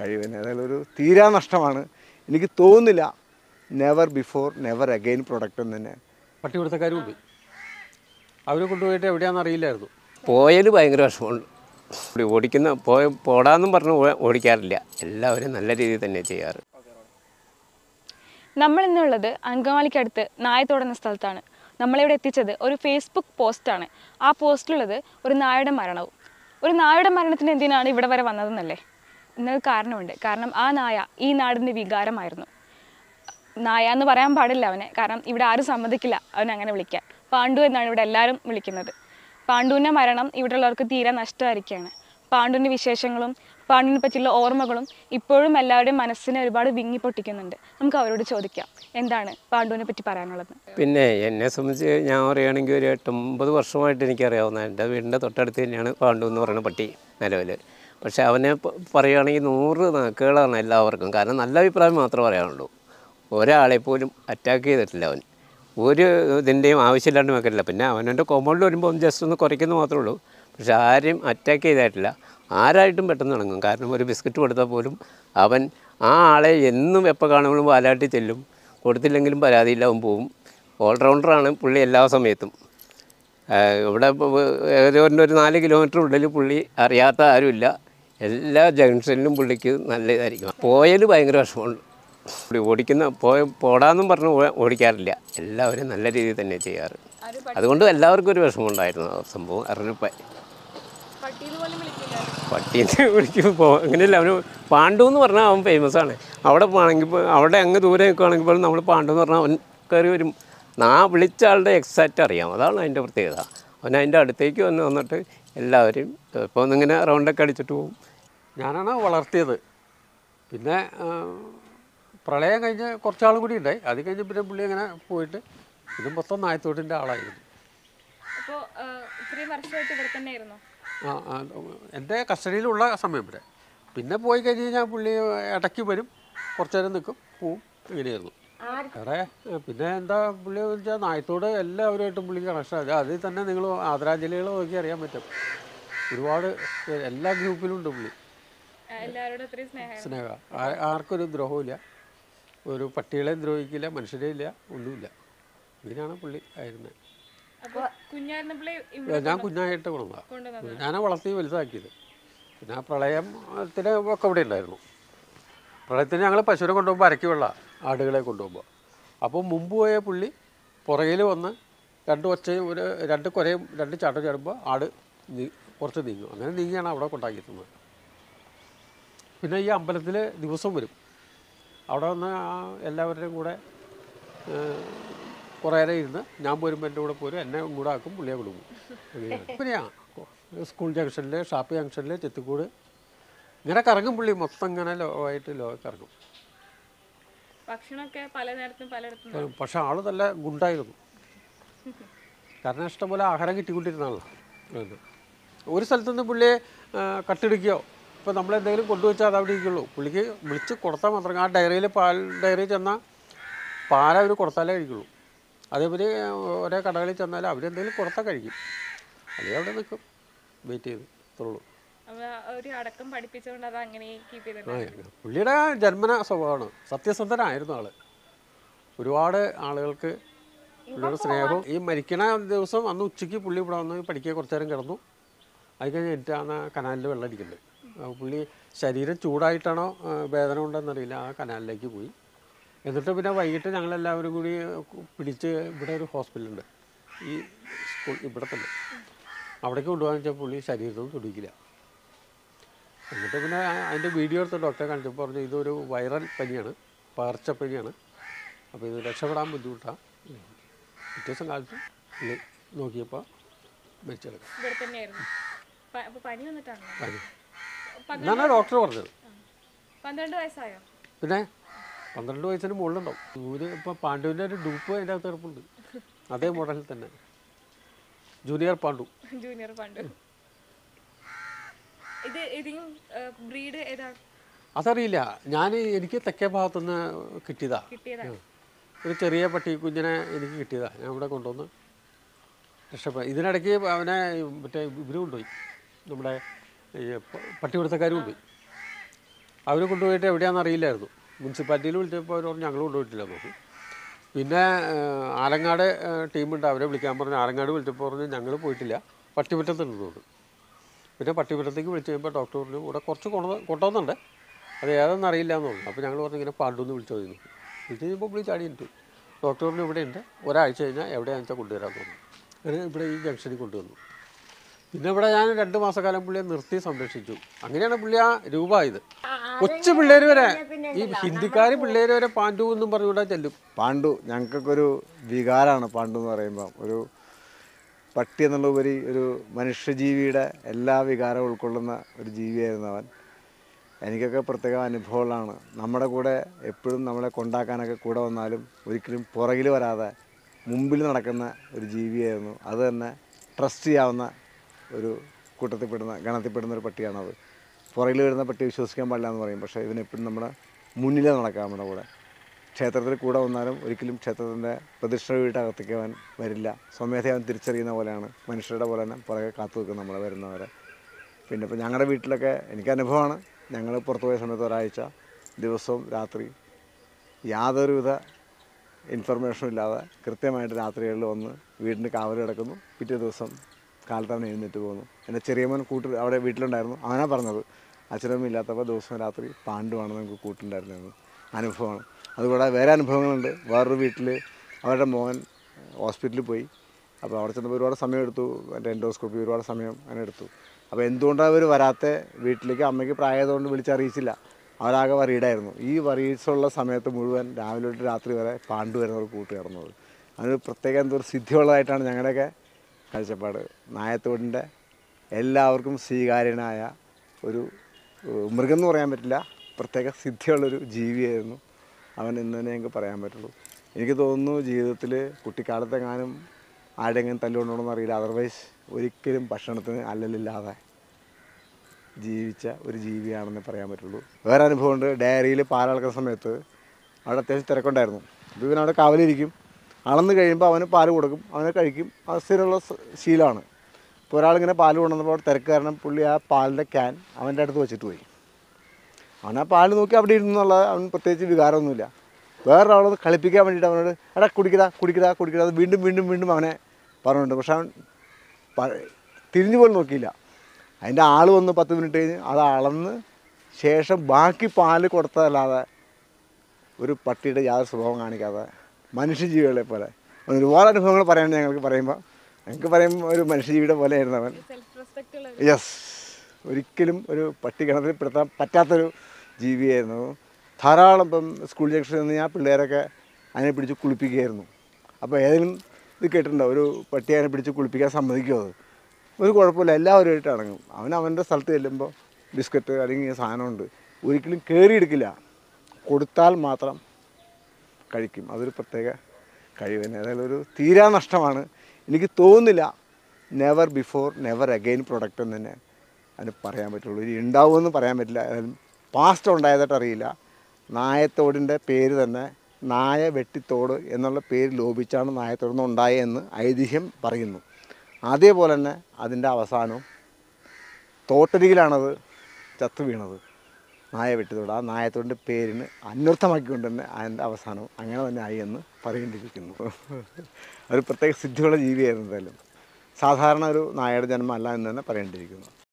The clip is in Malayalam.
കഴിവിന് അതായത് ഒരു തീരാ നഷ്ടമാണ്. എനിക്ക് തോന്നുന്നില്ല. Never before never again product എന്ന് തന്നെ. പട്ടിപിടുത്തക്കാരും ഉണ്ട് അവരെ കൊണ്ടുപോയിട്ട് എവിടെയാണെന്ന് അറിയില്ലായിരുന്നു. പോയാൽ ഭയങ്കര വിഷമമുണ്ട്. ഇവിടെ ഓടിക്കുന്ന പോയ പോടാന്നും പറഞ്ഞ് ഓടിക്കാറില്ല. എല്ലാവരും നല്ല രീതിയിൽ തന്നെ ചെയ്യാറ്. നമ്മൾ ഇന്നുള്ളത് അങ്കമാലിക്കടുത്ത് നായ എന്ന സ്ഥലത്താണ്. നമ്മളിവിടെ എത്തിച്ചത് ഒരു ഫേസ്ബുക്ക് പോസ്റ്റാണ് ആ പോസ്റ്റിലുള്ളത് ഒരു നായയുടെ മരണവും. ഒരു നായയുടെ മരണത്തിന് എന്തിനാണ് ഇവിടെ വരെ വന്നതെന്നല്ലേ? കാരണമുണ്ട്. കാരണം ആ നായ ഈ നാടിന്റെ വികാരമായിരുന്നു. നായ എന്ന് പറയാൻ പാടില്ല അവനെ. കാരണം ഇവിടെ ആരും സമ്മതിക്കില്ല അവനെ അങ്ങനെ വിളിക്കാൻ. പാണ്ഡു എന്നാണ് ഇവിടെ എല്ലാവരും വിളിക്കുന്നത്. പാണ്ഡുവിന്റെ മരണം ഇവിടെയുള്ളവർക്ക് തീരെ നഷ്ടമായിരിക്കുകയാണ്. പാണ്ഡുവിന്റെ വിശേഷങ്ങളും പാണ്ഡുവിനെ പറ്റിയുള്ള ഓർമ്മകളും ഇപ്പോഴും എല്ലാവരുടെയും മനസ്സിനെ ഒരുപാട് വിങ്ങി പൊട്ടിക്കുന്നുണ്ട് നമുക്ക് അവരോട് ചോദിക്കാം എന്താണ് പാണ്ഡുവിനെ പറ്റി പറയാനുള്ളത്? പിന്നെ എന്നെ സംബന്ധിച്ച് ഞാൻ പറയുകയാണെങ്കിൽ ഒരു എട്ടൊമ്പത് വർഷമായിട്ട് എനിക്കറിയാവുന്ന എന്റെ വീടിന്റെ തൊട്ടടുത്ത് തന്നെയാണ് പാണ്ഡു എന്ന് പറയുന്ന പട്ടി നിലവിൽ. പക്ഷേ അവനെ പറയുകയാണെങ്കിൽ നൂറ് നാക്കുകളാണ് എല്ലാവർക്കും. കാരണം നല്ല അഭിപ്രായം മാത്രമേ പറയാനുള്ളൂ. ഒരാളെ പോലും അറ്റാക്ക് ചെയ്തിട്ടില്ല അവൻ. ഒരു ഇതിന്റെയും ആവശ്യമില്ലാണ്ട് വെക്കില്ല പിന്നെ അവനവന്റെ കോമ്പൗണ്ടിൽ വരുമ്പോൾ ഒന്ന് ജസ്റ്റ് ഒന്ന് കുറയ്ക്കുന്നു മാത്രമേ ഉള്ളൂ. പക്ഷെ ആരെയും അറ്റാക്ക് ചെയ്തായിട്ടില്ല. ആരായിട്ടും പെട്ടെന്ന് ഇണങ്ങും കാരണം ഒരു ബിസ്ക്കറ്റ് കൊടുത്താൽ പോലും അവൻ ആ ആളെ എന്നും എപ്പോൾ കാണുമ്പോഴും വാലാട്ടി ചെല്ലും. കൊടുത്തില്ലെങ്കിലും പരാതിയില്ല അവൻ പോവും. ഓൾറൗണ്ടറാണ് പുള്ളി എല്ലാ സമയത്തും. ഇവിടെ ഏകദേശം ഒരു നാല് കിലോമീറ്റർ ഉള്ളിൽ പുള്ളി അറിയാത്ത ആരുമില്ല. എല്ലാ ജംഗ്ഷനിലും പുള്ളിക്ക് നല്ല ഇതായിരിക്കും പോയാൽ ഭയങ്കര വിഷമമുണ്ട്. പുള്ളി ഓടിക്കുന്ന പോയ പോടാന്നും പറഞ്ഞ് ഓടിക്കാറില്ല. എല്ലാവരും നല്ല രീതിയിൽ തന്നെ ചെയ്യാറ്. അതുകൊണ്ട് എല്ലാവർക്കും ഒരു വിഷമമുണ്ടായിരുന്നു ആ സംഭവം. അറിഞ്ഞപ്പോൾ പട്ടീനെ വിളിക്കുമ്പോൾ അങ്ങനെയല്ല അവന് പാണ്ഡു എന്ന് പറഞ്ഞാൽ അവൻ ഫേമസ് ആണ്. അവിടെ പോകണമെങ്കിൽ അവിടെ അങ്ങ് ദൂരെ നിൽക്കുകയാണെങ്കിൽ പോലും നമ്മൾ പാണ്ഡു എന്ന് പറഞ്ഞാൽ അവൻ കയറി വരും. നാ വിളിച്ച ആളുടെ എക്സാക്റ്റ് അറിയാം. അതാണ് അതിന്റെ പ്രത്യേകത. അവൻ അതിന്റെ അടുത്തേക്ക് വന്ന് വന്നിട്ട് എല്ലാവരും ഇപ്പോൾ ഒന്നിങ്ങനെ റൗണ്ടൊക്കെ അടിച്ചിട്ട് പോകും ഞാനാണ് വളർത്തിയത്. പിന്നെ പ്രളയം കഴിഞ്ഞ് കുറച്ചാളും കൂടി ഉണ്ടായി. അത് കഴിഞ്ഞ് പിന്നെ പുള്ളി അങ്ങനെ പോയിട്ട് ഇത് മൊത്തം നായത്തോട്ടിന്റെ ആളായിരുന്നു. ആ, എന്റെ കസ്റ്റഡിയിലുള്ള സമയം വരെ പിന്നെ പോയി കഴിഞ്ഞ് കഴിഞ്ഞാൽ പുള്ളി ഇടയ്ക്ക് വരും കുറച്ചു നേരം നിൽക്കും പോവും ഇങ്ങനെയായിരുന്നു. വേറെ പിന്നെ എന്താ പുള്ളി വെച്ചാൽ നായത്തോട് എല്ലാവരുമായിട്ടും പുള്ളിക്ക് കണക്ഷൻ അത് അതിൽ തന്നെ നിങ്ങൾ ആദരാഞ്ജലികൾ നോക്കി അറിയാൻ പറ്റും. ഒരുപാട് എല്ലാ ഗ്രൂപ്പിലും ഉണ്ട് പുള്ളി. സ്നേഹ. ആർക്കൊരു ദ്രോഹമില്ല ഒരു പട്ടികളെ ദ്രോഹിക്കില്ല മനുഷ്യരെ ഇല്ല ഒന്നുമില്ല. ഇങ്ങനെയാണ് പുള്ളി ആയിരുന്നത് ഞാൻ കുഞ്ഞായിട്ട് കൊണ്ടുവന്നതാണ് ഞാനാ വളർത്തി വലുതാക്കിയത്. പിന്നെ ആ പ്രളയത്തിന് ഒക്കെ ഇവിടെ ഉണ്ടായിരുന്നു. പ്രളയത്തിന് ഞങ്ങൾ പശുവിനെ കൊണ്ടുപോകുമ്പോൾ അരക്കി വെള്ള. ആടുകളെ കൊണ്ടുപോകുമ്പോൾ. അപ്പോൾ മുമ്പ് പോയ പുള്ളി പുറകിൽ വന്ന് രണ്ട് ഒച്ചയും ഒരു രണ്ട് കുരയും രണ്ട് ചാട്ടം ചാടുമ്പോൾ ആട് കുറച്ച് നീങ്ങും. അങ്ങനെ നീങ്ങിയാണ് അവിടെ കൊണ്ടാക്കിയിരുന്നത്. പിന്നെ ഈ അമ്പലത്തിൽ ദിവസം വരും. അവിടെ വന്ന് എല്ലാവരുടെയും കൂടെ കുറേ നേരം ഇരുന്ന് ഞാൻ പോരുമ്പോൾ എന്റെ കൂടെ പോരും എന്നെ കൂടെ ആക്കും പുള്ളിയെ കൊടുക്കും അങ്ങനെയാണ്. സ്കൂൾ ജംഗ്ഷനിൽ ഷാപ്പ് ജംഗ്ഷനിൽ ചെത്തിക്കൂട് ഇങ്ങനെ കറങ്ങും പുള്ളി. മൊത്തം ഇങ്ങനെ ലോ ആയിട്ട് ലോ കറങ്ങും. ഭക്ഷണമൊക്കെ പല നേരത്തും പലയിടത്തും പക്ഷെ ആൾ നല്ല ഗുണ്ടായിരുന്നു. കാരണം ഇഷ്ടംപോലെ ആഹാരം കിട്ടിക്കൊണ്ടിരുന്നാണല്ലോ. അത്. ഒരു സ്ഥലത്തുനിന്ന് പുള്ളിയെ കട്ടിടിക്കുകയോ ഇപ്പം ഇപ്പോൾ നമ്മളെന്തെങ്കിലും കൊണ്ടുവച്ചാൽ അത് അവിടെ ഇരിക്കുള്ളൂ. പുള്ളിക്ക് വിളിച്ച് കൊടുത്താൽ മാത്രം. ആ ഡയറിയിൽ പാൽ ഡയറി ചെന്നാൽ പാൽ അവർ കൊടുത്താലേ കഴിക്കുള്ളൂ. അതേപോലെ ഒരേ കടകളിൽ ചെന്നാൽ അവരെന്തെങ്കിലും കൊടുത്താൽ കഴിക്കും. അല്ലെങ്കിൽ അവിടെ നിൽക്കും. വെയിറ്റ് ചെയ്ത് ഇത്രയുള്ളൂ ഒരു അടക്കം പഠിപ്പിച്ചുകൊണ്ട് അത് അങ്ങനെ കീപ്പ് പുള്ളിയുടെ ജന്മന സ്വഭാവമാണ്. സത്യസന്ധനായിരുന്നു ആൾ. ഒരുപാട് ആളുകൾക്ക് പുള്ളിയുടെ സ്നേഹവും ഈ മരിക്കണ ദിവസം അന്ന് ഉച്ചയ്ക്ക് പുള്ളി ഇവിടെ വന്ന് പഠിക്കുക കുറച്ചു നേരം കിടന്നു. അത് കഴിഞ്ഞ് എന്നിട്ടാണ് കനാലിൽ വെള്ളം അടിക്കുന്നത് പുള്ളി ശരീരം ചൂടായിട്ടാണോ വേദന വേദന ഉണ്ടെന്നറിയില്ല ആ കനാലിലേക്ക് പോയി. എന്നിട്ട് പിന്നെ വൈകിട്ട് ഞങ്ങളെല്ലാവരും കൂടി പിടിച്ച് ഇവിടെ ഒരു ഹോസ്പിറ്റലുണ്ട്. ഈ സ്കൂൾ ഇവിടെ തന്നെ. അവിടേക്ക് കൊണ്ടുപോകാൻ വെച്ചാൽ പുള്ളി ശരീരത്തൊന്നും തുടിക്കില്ല. എന്നിട്ട് പിന്നെ അതിന്റെ വീഡിയോ എടുത്ത് ഡോക്ടറെ കാണിച്ചപ്പോൾ പറഞ്ഞു ഇതൊരു വൈറൽ പനിയാണ് പകർച്ചപ്പനിയാണ് അപ്പോൾ ഇത് രക്ഷപ്പെടാൻ ബുദ്ധിമുട്ടാണ് ദിവസം കാലത്ത് ഇത് നോക്കിയപ്പോൾ മരിച്ചെടുക്കാം. എന്നാണ് ഡോക്ടർ പറഞ്ഞത്. പന്ത്രണ്ട് വയസ്സായോ? പിന്നെ പന്ത്രണ്ട് വയസ്സിന് മുകളിലുണ്ടാവും. ഇവർ ഇപ്പോൾ പാണ്ഡുവിന്റെ ഒരു ഡൂപ്പ് അതിന്റെ അകത്ത് കിടപ്പുണ്ട്. അതേ മോഡലിൽ തന്നെ. ജൂനിയർ പാണ്ഡു. ജൂനിയർ പണ്ട് ഇത് ഏതെങ്കിലും ബ്രീഡ് ഏതാ? അതറിയില്ല. ഞാൻ എനിക്ക് തെക്കേ ഭാഗത്തുനിന്ന് കിട്ടിയതാ. ഒരു ചെറിയ പട്ടി കുഞ്ഞിനെ എനിക്ക് കിട്ടിയതാ. ഞാൻ ഇവിടെ കൊണ്ടുവന്ന് രക്ഷപ്പെട്ടു ഇതിനിടയ്ക്ക് അവനെ മറ്റേ ഇവരും കൊണ്ടുപോയി. നമ്മുടെ പട്ടി കൊടുത്തക്കാരും പട്ടിപിടുത്തക്കാർ കൊണ്ടുപോയി. അവർ കൊണ്ടുപോയിട്ട് എവിടെയാണെന്ന് അറിയില്ലായിരുന്നു. മുനിസിപ്പാലിറ്റിയിൽ വിളിച്ചപ്പോൾ അവർ പറഞ്ഞു ഞങ്ങൾ കൊണ്ടുപോയിട്ടില്ല നോക്കി പിന്നെ ആലങ്ങാട് ടീമുണ്ട്. അവരെ വിളിക്കാൻ പറഞ്ഞു. ആലങ്ങാട് വിളിച്ചപ്പോൾ പറഞ്ഞു ഞങ്ങൾ പോയിട്ടില്ല. പട്ടിമുറ്റത്തുണ്ട് തോന്നുന്നു പിന്നെ പട്ടിപുരത്തേക്ക് വിളിച്ചു കഴിയുമ്പോൾ ഡോക്ടർ പറഞ്ഞു ഇവിടെ കുറച്ച് കൊണ്ടു കൊണ്ടുവന്നുണ്ട് അത് ഏതെന്ന് അറിയില്ല എന്ന് പറഞ്ഞു അപ്പോൾ ഞങ്ങൾ പറഞ്ഞു ഇങ്ങനെ പാണ്ടുന്ന് വിളിച്ചു കഴിഞ്ഞു വിളിച്ചു കഴിയുമ്പോൾ പുള്ളി ചാടി ഇട്ടു ഡോക്ടർ പറഞ്ഞു ഇവിടെ ഉണ്ട്. ഒരാഴ്ച കഴിഞ്ഞാൽ എവിടെയാണെന്ന് വെച്ചാൽ കൊണ്ടുവരാൻ തോന്നുന്നു അങ്ങനെ ഇവിടെ ഈ ജംഗ്ഷനിൽ കൊണ്ടുവന്നു. പിന്നെ ഇവിടെ ഞാൻ രണ്ട് മാസക്കാലം പുള്ളിയെ നിർത്തി സംരക്ഷിച്ചു. അങ്ങനെയാണ് പുള്ളി ആ രൂപമായത്. കൊച്ചു പിള്ളേർ വരെ ഈ ഹിന്ദിക്കാർ പിള്ളേർ വരെ പാണ്ഡു എന്നും പറഞ്ഞുകൊണ്ടാ ചെല്ലും. പാണ്ഡു ഞങ്ങൾക്കൊക്കെ ഒരു വികാരമാണ് പാണ്ഡു എന്ന് പറയുമ്പോൾ ഒരു പട്ടി എന്നുള്ള ഉപരി ഒരു മനുഷ്യജീവിയുടെ എല്ലാ വികാരവും ഉൾക്കൊള്ളുന്ന ഒരു ജീവിയായിരുന്നു അവൻ. എനിക്കൊക്കെ പ്രത്യേക അനുഭവങ്ങളാണ്. നമ്മുടെ കൂടെ എപ്പോഴും നമ്മളെ കൊണ്ടാക്കാനൊക്കെ കൂടെ വന്നാലും ഒരിക്കലും പുറകിൽ വരാതെ മുമ്പിൽ നടക്കുന്ന ഒരു ജീവിയായിരുന്നു. അത് തന്നെ ട്രസ്റ്റ് ചെയ്യാവുന്ന ഒരു കൂട്ടത്തിൽപ്പെടുന്ന ഗണത്തിൽപ്പെടുന്ന ഒരു പട്ടിയാണത്. പുറകിൽ വരുന്ന പട്ടി വിശ്വസിക്കാൻ പാടില്ല എന്ന് പറയും. പക്ഷേ ഇവനെപ്പോഴും നമ്മുടെ മുന്നിലേ നടക്കാം നമ്മുടെ കൂടെ. ക്ഷേത്രത്തിൽ കൂടെ വന്നാലും ഒരിക്കലും ക്ഷേത്രത്തിന്റെ പ്രതിഷ്ഠ വീട്ടകത്തേക്ക് അവൻ വരില്ല. സ്വമേധ അവൻ തിരിച്ചറിയുന്ന പോലെയാണ്. മനുഷ്യരുടെ പോലെ തന്നെ പുറകെ കാത്തു നിൽക്കും നമ്മളെ വരുന്നവരെ. പിന്നെ ഇപ്പോൾ ഞങ്ങളുടെ വീട്ടിലൊക്കെ എനിക്ക് അനുഭവമാണ്. ഞങ്ങൾ പുറത്തു പോയ സമയത്ത് ഒരാഴ്ച ദിവസവും രാത്രി യാതൊരുവിധ ഇൻഫർമേഷനും ഇല്ലാതെ കൃത്യമായിട്ട് രാത്രികളിൽ വന്ന് വീടിന്റെ കാവൽ കിടക്കുന്നു. പിറ്റേ ദിവസം കാലത്താണ് എഴുന്നേറ്റ് പോകുന്നു. എന്റെ മോൻ കൂട്ട് അവിടെ വീട്ടിലുണ്ടായിരുന്നു. അവനാ പറഞ്ഞത് അച്ഛനമ്മ ഇല്ലാത്തപ്പോൾ ദിവസം രാത്രി പാണ്ഡുവാണ് നമുക്ക് കൂട്ടുണ്ടായിരുന്നത് അനുഭവമാണ്. അതുകൂടാതെ വേറെ അനുഭവങ്ങളുണ്ട്. വേറൊരു വീട്ടിൽ അവരുടെ മോൻ ഹോസ്പിറ്റലിൽ പോയി. അപ്പോൾ അവിടെ ചെന്നപ്പോൾ ഒരുപാട് സമയം എടുത്തു. എന്റെ എൻഡോസ്കോപ്പി ഒരുപാട് സമയം അങ്ങനെ എടുത്തു. അപ്പോൾ എന്തുകൊണ്ടാണ് അവർ വരാത്ത വീട്ടിലേക്ക്? അമ്മയ്ക്ക് പ്രായമായതുകൊണ്ട് വിളിച്ചറിയിച്ചില്ല അവരാകെ വറീഡായിരുന്നു. ഈ വറീഡ്സുള്ള സമയത്ത് മുഴുവൻ രാവിലെ തൊട്ട് രാത്രി വരെ പാണ്ടു വരുന്നവർ കൂട്ടി കിടന്നത്. അതിന് പ്രത്യേക എന്തോ ഒരു സിദ്ധിയുള്ളതായിട്ടാണ് ഞങ്ങളുടെയൊക്കെ കാഴ്ചപ്പാട്. നായത്തോടിന്റെ എല്ലാവർക്കും സ്വീകാര്യനായ ഒരു മൃഗം എന്ന് പറയാൻ പറ്റില്ല. പ്രത്യേക സിദ്ധിയുള്ളൊരു ജീവിയായിരുന്നു അവൻ എന്ന് തന്നെ ഞങ്ങൾക്ക് പറയാൻ പറ്റുള്ളൂ. എനിക്ക് തോന്നുന്നു ജീവിതത്തിൽ കുട്ടിക്കാലത്തെങ്ങാനും ആരെങ്കിലും തല്ലുകൊണ്ടോണെന്ന് അറിയില്ല. അതർവൈസ് ഒരിക്കലും ഭക്ഷണത്തിന് അല്ലലില്ലാതെ ജീവിച്ച ഒരു ജീവിയാണെന്ന് പറയാൻ പറ്റുള്ളൂ. വേറെ അനുഭവമുണ്ട്. ഡയറിയിൽ പാലളക്കുന്ന സമയത്ത് അവിടെ അത്യാവശ്യം തിരക്കുണ്ടായിരുന്നു. അപ്പോൾ ഇവൻ അവിടെ കാവലിരിക്കും. അളന്ന് കഴിയുമ്പോൾ അവന് പാൽ കൊടുക്കും. അവനെ കഴിക്കും. അത് സ്ഥിരമുള്ള ശീലമാണ്. ഇപ്പോൾ ഒരാളിങ്ങനെ പാൽ കൊണ്ടുവന്നപ്പോൾ തിരക്ക് കാരണം പുള്ളി ആ പാലിന്റെ ക്യാൻ അവന്റെ അടുത്ത് വെച്ചിട്ട് പോയി. അവൻ ആ പാൽ നോക്കി അവിടെ ഇരുന്നുള്ള അവൻ പ്രത്യേകിച്ച് വികാരമൊന്നുമില്ല. വേറൊരാളത് കളിപ്പിക്കാൻ വേണ്ടിയിട്ട് അവനോട് എടാ കുടിക്കടാ കുടിക്കടാ കുടിക്കടാ വീണ്ടും വീണ്ടും വീണ്ടും അവനെ പറഞ്ഞിട്ടുണ്ട് പക്ഷെ അവൻ തിരിഞ്ഞു പോലും നോക്കിയില്ല. അതിന്റെ ആൾ വന്ന് പത്ത് മിനിറ്റ് കഴിഞ്ഞ് അത് അളന്ന് ശേഷം ബാക്കി പാൽ കൊടുത്തതല്ലാതെ ഒരു പട്ടിയുടെ യാതൊരു സ്വഭാവം കാണിക്കാതെ മനുഷ്യജീവികളെ പോലെ. അവന് ഒരുപാട് അനുഭവങ്ങൾ പറയാൻ ഞങ്ങൾക്ക് പറയുമ്പോൾ ഞങ്ങൾക്ക് പറയുമ്പോൾ ഒരു മനുഷ്യജീവിയുടെ പോലെയായിരുന്നു അവൻ. യെസ് ഒരിക്കലും ഒരു പട്ടികണത്തിൽ പെടുത്താൻ പറ്റാത്തൊരു ജീവിയായിരുന്നു. ധാരാളം ഇപ്പം സ്കൂൾ ജംഗ്ഷനിൽ നിന്ന് ഞാൻ പിള്ളേരൊക്കെ അതിനെ പിടിച്ച് കുളിപ്പിക്കുകയായിരുന്നു. അപ്പോൾ ഏതെങ്കിലും ഇത് കേട്ടിട്ടുണ്ടോ? ഒരു പട്ടി അതിനെ പിടിച്ച് കുളിപ്പിക്കാൻ സമ്മതിക്കുമോ അത്? ഒരു കുഴപ്പമില്ല എല്ലാവരുമായിട്ട് അടങ്ങും അവൻ അവന്റെ സ്ഥലത്ത് ചെല്ലുമ്പോൾ ബിസ്ക്കറ്റ് അല്ലെങ്കിൽ സാധനമുണ്ട്. ഒരിക്കലും കയറിയെടുക്കില്ല കൊടുത്താൽ മാത്രം കഴിക്കും. അതൊരു പ്രത്യേക കഴിവ് തന്നെ. അതായത് ഒരു തീരാ നഷ്ടമാണ്. എനിക്ക് തോന്നുന്നില്ല. Never before never again product എന്ന് തന്നെ. അതിന് പറയാൻ പറ്റുള്ളൂ. ഇനി ഉണ്ടാവുമെന്ന് പറയാൻ പറ്റില്ല. പാസ്റ്റ് ഉണ്ടായതായിട്ട് അറിയില്ല. നായത്തോടിന്റെ പേര് തന്നെ നായ വെട്ടിത്തോട് എന്നുള്ള പേര് ലോപിച്ചാണ് നായത്തോടുന്ന് ഉണ്ടായതെന്ന് ഐതിഹ്യം പറയുന്നു. അതേപോലെ തന്നെ അതിന്റെ അവസാനവും തോട്ടരികിലാണത് ചത്തു വീണത്. നായ വെട്ടിത്തോട്. ആ നായത്തോടിന്റെ പേരിന് അന്വർത്ഥമാക്കിക്കൊണ്ട് തന്നെ അതിന്റെ അവസാനം അങ്ങനെ തന്നെ ആയി എന്ന് പറയേണ്ടിയിരിക്കുന്നു. ഒരു പ്രത്യേക സിദ്ധിയുള്ള ജീവിയായിരുന്നു എന്തായാലും. സാധാരണ ഒരു നായയുടെ ജന്മമല്ല എന്ന് തന്നെ പറയേണ്ടിയിരിക്കുന്നു.